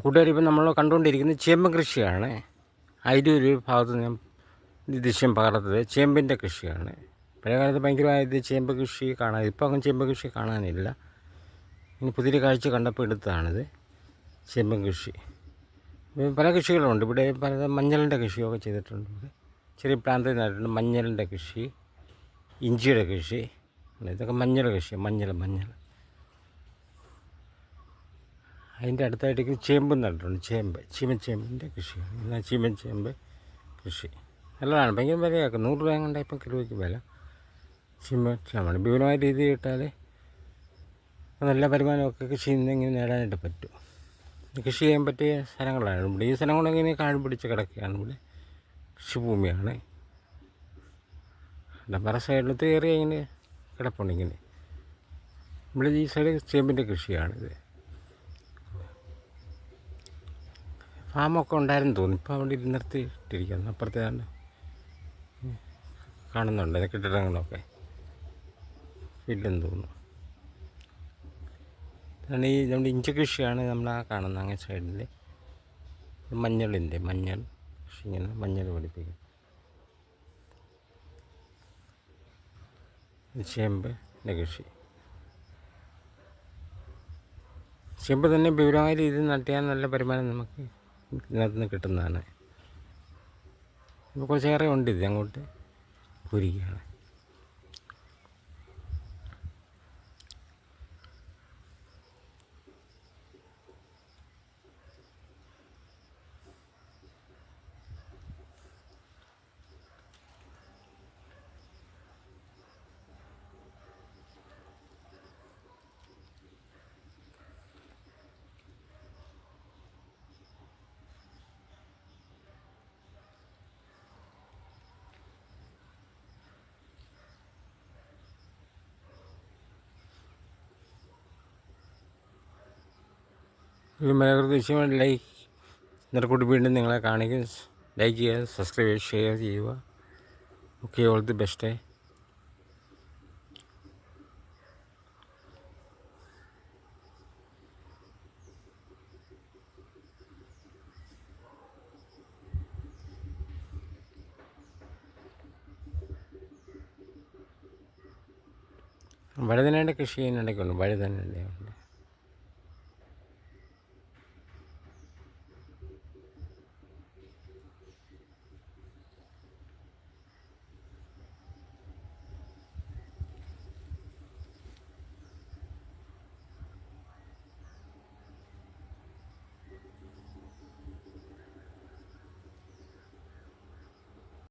കൂട്ടുകാർ ഇപ്പം നമ്മൾ കണ്ടുകൊണ്ടിരിക്കുന്നത് ചേമ്പ് കൃഷിയാണ്. ഒരു ഭാഗത്ത് ഞാൻ ദൃശ്യം പകർത്തത് ചേമ്പിന്റെ കൃഷിയാണ്. പഴയ കാലത്ത് ഭയങ്കരമായത് ചേമ്പ് കൃഷി കാണാൻ ഇപ്പം അങ്ങനെ ചേമ്പ് കൃഷി കാണാനില്ല. ഇനി പുതിയ കാഴ്ച കണ്ടപ്പോൾ എടുത്തതാണിത് ചേമ്പ് കൃഷി. പല കൃഷികളുണ്ട്. ഇവിടെ പല മഞ്ഞളിന്റെ കൃഷിയൊക്കെ ചെയ്തിട്ടുണ്ട്. ഇവിടെ ചെറിയ പ്രാന്തത്തിൽ നട്ടിട്ടുണ്ട് മഞ്ഞളിന്റെ കൃഷി ഇഞ്ചിയുടെ കൃഷി ഇതൊക്കെ മഞ്ഞൾ കൃഷി മഞ്ഞൾ മഞ്ഞൾ. അതിന്റെ അടുത്തായിട്ട് ചേമ്പ് നട്ടിട്ടുണ്ട് ചേമ്പ് ചീമച്ചേമ്പിന്റെ കൃഷിയാണ് ഇന്ന് ചീമച്ചേമ്പ് കൃഷി. നല്ലതാണ്. ഭയങ്കര വിലയാക്കും. നൂറ് രൂപ കൊണ്ട് ഇപ്പം കിലോയ്ക്ക് വില. ചീമച്ചേമ്പാണ് വിപുലമായ രീതിയിൽ ഇട്ടാൽ നല്ല വരുമാനമൊക്കെ കൃഷിയിൽ നിന്ന് ഇങ്ങനെ നേടാനായിട്ട് പറ്റും. കൃഷി ചെയ്യാൻ പറ്റിയ സ്ഥലങ്ങളാണ് ഇവിടെ. ഈ സ്ഥലം കൊണ്ടെങ്കിൽ കാട് പിടിച്ച് കിടക്കുകയാണ് ഇവിടെ. കൃഷിഭൂമിയാണ്. ഡബറ സൈഡിലത്തെ ഏറിയ ഇങ്ങനെ കിടപ്പുണ്ട് ഇങ്ങനെ. ഇവിടെ ഈ സൈഡ് ചേമ്പിന്റെ കൃഷിയാണിത്. ഫാമൊക്കെ ഉണ്ടായിരുന്നു തോന്നുന്നു. ഇപ്പോൾ അവിടെ നിർത്തി ഇട്ടിരിക്കുന്നു അപ്പുറത്തെ ആണ് കാണുന്നുണ്ട്. ഇത് കെട്ടിടങ്ങളൊക്കെ ഇല്ലെന്ന് തോന്നുന്നു. അതാണ് ഈ നമ്മുടെ ഇഞ്ചി കൃഷിയാണ് നമ്മൾ ആ കാണുന്നത് അങ്ങനെ സൈഡിൽ മഞ്ഞളിന്റെ മഞ്ഞൾ. കൃഷി ഇങ്ങനെ മഞ്ഞൾ പഠിപ്പിക്കും ചേമ്പിന്റെ കൃഷി. ചേമ്പ് തന്നെ വിപുലമായ രീതിയിൽ നട്ടിയാൽ നല്ല വരുമാനം നമുക്ക് ഇതിനകത്ത് നിന്ന് കിട്ടുന്നതാണ് കുറച്ചേറെ ഉണ്ട് ഇത് അങ്ങോട്ട് കുരിക്കുകയാണ് ഈ മലകൃതി വിഷയമായി ലൈക്ക് നിറക്കൂട്ടി വീണ്ടും നിങ്ങളെ കാണിക്കും. ലൈക്ക് ചെയ്യുക സബ്സ്ക്രൈബ് ഷെയർ ചെയ്യുക. ഓക്കെ ഓൾ ദി ബെസ്റ്റ് വഴുതനയുടെ കൃഷി ചെയ്യുന്നുണ്ടെങ്കിൽ വഴുതനയുടെ